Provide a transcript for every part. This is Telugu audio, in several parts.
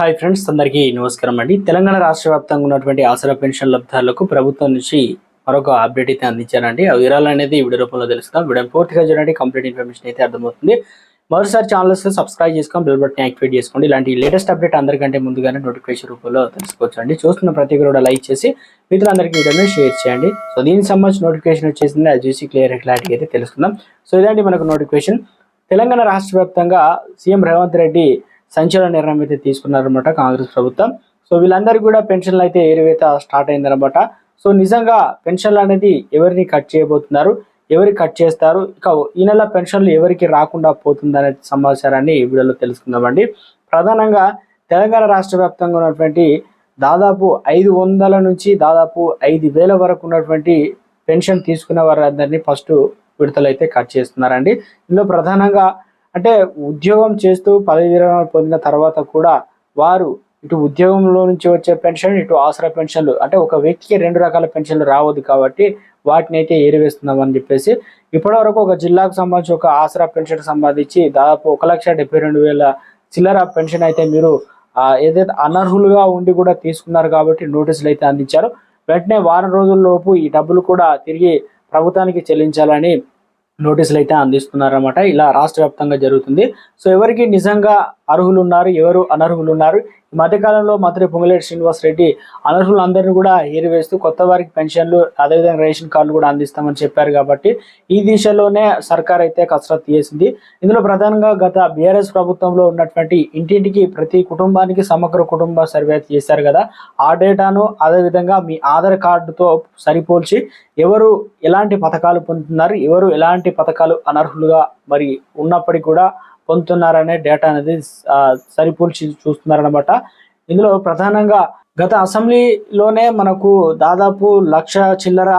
హాయ్ ఫ్రెండ్స్ అందరికీ నమస్కారం అండి. తెలంగాణ రాష్ట్ర వ్యాప్తంగా ఉన్నటువంటి ఆసరా పెన్షన్ లబ్ధారులకు ప్రభుత్వం నుంచి మరొక అప్డేట్ అయితే అందించారండి. ఆ వివరాలు అనేది వీడియో రూపంలో తెలుసుకుందాం. వీడియో పూర్తిగా చూడండి కంప్లీట్ ఇన్ఫర్మేషన్ అయితే అర్థమవుతుంది. మరోసారి ఛానల్స్ సబ్స్క్రైబ్ చేసుకొని బెల్ బటన్ యాక్టివేట్ చేసుకోండి. ఇలాంటి లేటెస్ట్ అప్డేట్ అందరికంటే ముందుగానే నోటిఫికేషన్ రూపంలో తెలుసుకోవచ్చు అండి చూస్తున్న ప్రతి కూడా లైక్ చేసి మిత్రులందరికీ వీడియోని షేర్ చేయండి. సో దీనికి సంబంధించి నోటిఫికేషన్ వచ్చేసింది. అది చూసి క్లియర్ క్లారిటీ అయితే తెలుసుకుందాం. సో ఇలాంటి మనకు నోటిఫికేషన్ తెలంగాణ రాష్ట్ర వ్యాప్తంగా సీఎం రేవంత్ రెడ్డి సంచలన నిర్ణయం అయితే తీసుకున్నారనమాట కాంగ్రెస్ ప్రభుత్వం. సో వీళ్ళందరికీ కూడా పెన్షన్లు అయితే ఏరివేత స్టార్ట్ అయిందనమాట సో నిజంగా పెన్షన్లు అనేది ఎవరిని కట్ చేయబోతున్నారు? ఎవరి కట్ చేస్తారు? ఇక ఈ నెల పెన్షన్లు ఎవరికి రాకుండా పోతుందనే సమాచారాన్ని ఈ వీడియోలో తెలుసుకుందామండి. ప్రధానంగా తెలంగాణ రాష్ట్ర వ్యాప్తంగా ఉన్నటువంటి దాదాపు ఐదు వందల నుంచి దాదాపు ఐదు వేల వరకు ఉన్నటువంటి పెన్షన్ తీసుకున్న వారందరినీ ఫస్ట్ విడతలైతే కట్ చేస్తున్నారండి. ఇందులో ప్రధానంగా అంటే ఉద్యోగం చేస్తూ పదవి విరమణ పొందిన తర్వాత కూడా వారు ఇటు ఉద్యోగంలో నుంచి వచ్చే పెన్షన్ ఇటు ఆసరా పెన్షన్లు అంటే ఒక వ్యక్తికి రెండు రకాల పెన్షన్లు రావద్దు కాబట్టి వాటిని అయితే ఏరివేస్తున్నామని చెప్పేసి ఇప్పటివరకు ఒక జిల్లాకు సంబంధించి ఒక ఆసరా పెన్షన్ సంబంధించి దాదాపు ఒక లక్ష డెబ్బై రెండు వేల చిల్లర పెన్షన్ అయితే మీరు ఏదైతే అనర్హులుగా ఉండి కూడా తీసుకున్నారు కాబట్టి నోటీసులు అయితే అందించారు. వెంటనే వారం రోజుల్లోపు ఈ డబ్బులు కూడా తిరిగి ప్రభుత్వానికి చెల్లించాలని నోటీసులు అయితే అందిస్తున్నారన్నమాట. ఇలా రాష్ట్ర వ్యాప్తంగా జరుగుతుంది. సో ఎవరికి నిజంగా అర్హులు ఉన్నారు ఎవరు అనర్హులు ఉన్నారు ఈ మధ్యకాలంలో మంత్రి పొంగులేటి శ్రీనివాస్ రెడ్డి అనర్హులందరినీ కూడా ఏరివేస్తూ కొత్త వారికి పెన్షన్లు అదేవిధంగా రేషన్ కార్డులు కూడా అందిస్తామని చెప్పారు కాబట్టి ఈ దిశలోనే సర్కార్ అయితే కసరత్తు చేసింది. ఇందులో ప్రధానంగా గత బీఆర్ఎస్ ప్రభుత్వంలో ఉన్నటువంటి ఇంటింటికి ప్రతి కుటుంబానికి సమగ్ర కుటుంబ సర్వే చేశారు కదా. ఆ డేటాను అదేవిధంగా మీ ఆధార్ కార్డుతో సరిపోల్చి ఎవరు ఎలాంటి పథకాలు పొందుతున్నారు ఎవరు ఎలాంటి పథకాలు అనర్హులుగా మరి ఉన్నప్పటికీ కూడా పొందుతున్నారనే డేటా అనేది సరిపోల్చి చూస్తున్నారనమాట ఇందులో ప్రధానంగా గత అసెంబ్లీలోనే మనకు దాదాపు లక్ష చిల్లర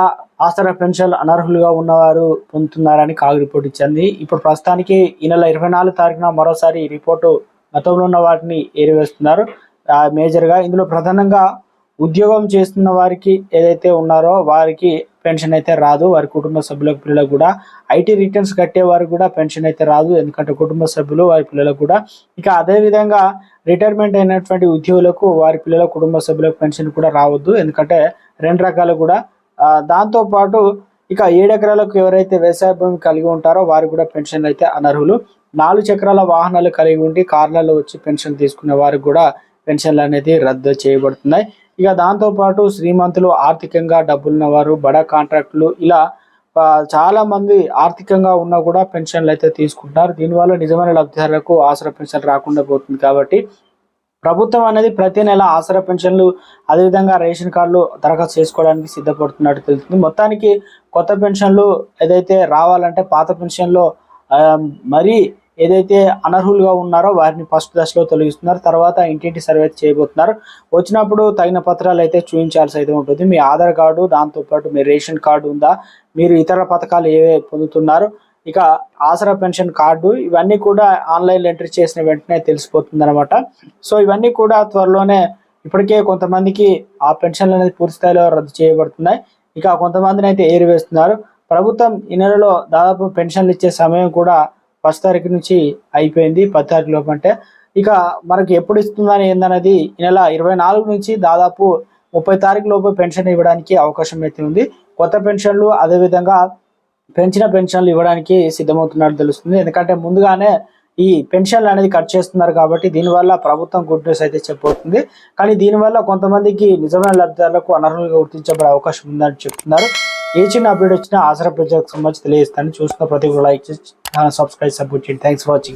ఆసరా పెన్షన్ అనర్హులుగా ఉన్నవారు పొందుతున్నారని కాగ్ రిపోర్ట్ ఇచ్చింది. ఇప్పుడు ప్రస్తుతానికి ఈ నెల ఇరవై నాలుగు తారీఖున మరోసారి రిపోర్టు గతంలో ఉన్న వాటిని ఏరివేస్తున్నారు. మేజర్గా ఇందులో ప్రధానంగా ఉద్యోగం చేస్తున్న వారికి ఏదైతే ఉన్నారో వారికి పెన్షన్ అయితే రాదు. వారి కుటుంబ సభ్యులకు పిల్లలకు కూడా ఐటీ రిటర్న్స్ కట్టే వారికి కూడా పెన్షన్ అయితే రాదు. ఎందుకంటే కుటుంబ సభ్యులు వారి పిల్లలకు కూడా. ఇక అదే విధంగా రిటైర్మెంట్ అయినటువంటి ఉద్యోగులకు వారి పిల్లల కుటుంబ సభ్యులకు పెన్షన్ కూడా రావద్దు. ఎందుకంటే రెండు రకాలు కూడా. దాంతోపాటు దాంతో పాటు ఇక ఏడెకరాలకు ఎవరైతే వ్యవసాయ భూమి కలిగి ఉంటారో వారు కూడా పెన్షన్ అయితే అనర్హులు. నాలుగు చక్రాల వాహనాలు కలిగి ఉండి కార్లలో వచ్చి పెన్షన్ తీసుకునే వారికి కూడా పెన్షన్లు అనేది రద్దు చేయబడుతున్నాయి. ఇక దాంతో పాటు శ్రీమంతులు ఆర్థికంగా డబ్బులున్న వారు బడా కాంట్రాక్టులు ఇలా చాలా మంది ఆర్థికంగా ఉన్నా కూడా పెన్షన్లు అయితే తీసుకుంటారు దీనివల్ల నిజమైన లబ్ధిదారులకు ఆసరా పెన్షన్ రాకుండా పోతుంది కాబట్టి ప్రభుత్వం అనేది ప్రతి నెల ఆసరా పెన్షన్లు అదేవిధంగా రేషన్ కార్డులు దరఖాస్తు చేసుకోవడానికి సిద్ధపడుతున్నట్టు తెలుస్తుంది. మొత్తానికి కొత్త పెన్షన్లు ఏదైతే రావాలంటే పాత పెన్షన్లో మరీ ఏదైతే అనర్హులుగా ఉన్నారో వారిని ఫస్ట్ దశలో తొలగిస్తున్నారు. తర్వాత ఇంటింటి సర్వే చేయబోతున్నారు. వచ్చినప్పుడు తగిన పత్రాలు అయితే చూపించాల్సి అయితే ఉంటుంది. మీ ఆధార్ కార్డు దాంతోపాటు మీ రేషన్ కార్డు ఉందా? మీరు ఇతర పథకాలు ఏవే పొందుతున్నారు? ఇక ఆసరా పెన్షన్ కార్డు ఇవన్నీ కూడా ఆన్లైన్లో ఎంట్రీ చేసిన వెంటనే తెలిసిపోతుంది అనమాట సో ఇవన్నీ కూడా త్వరలోనే ఇప్పటికే కొంతమందికి ఆ పెన్షన్లు అనేది పూర్తి స్థాయిలో రద్దు చేయబడుతున్నాయి. ఇక కొంతమందిని అయితే ఏరివేస్తున్నారు. ప్రభుత్వం ఈ నెలలో దాదాపు పెన్షన్లు ఇచ్చే సమయం కూడా ఫస్ట్ తారీఖు నుంచి అయిపోయింది. పది తారీఖు లోపు అంటే ఇక మనకి ఎప్పుడు ఇస్తుందని ఏందనేది ఈ నెల ఇరవై నాలుగు నుంచి దాదాపు ముప్పై తారీఖు లోపు పెన్షన్ ఇవ్వడానికి అవకాశం అయితే ఉంది. కొత్త పెన్షన్లు అదేవిధంగా పెంచిన పెన్షన్లు ఇవ్వడానికి సిద్ధమవుతున్నట్టు తెలుస్తుంది. ఎందుకంటే ముందుగానే ఈ పెన్షన్లు అనేది కట్ చేస్తున్నారు కాబట్టి దీనివల్ల ప్రభుత్వం గుడ్ న్యూస్ అయితే చెప్పబోతుంది. కానీ దీనివల్ల కొంతమందికి నిజమైన లబ్ధిదారులకు అనర్హులుగా గుర్తించబడే అవకాశం ఉందని చెప్తున్నారు. ఏ చిన్న అప్డేట్ వచ్చినా ఆసరా ప్రజలకు సంబంధించి తెలియజేస్తాను చూస్తున్న ప్రతి ఒక్కరు లైక్ చేసి सब्सक्राइब कुछ थैंक्स वॉचिंग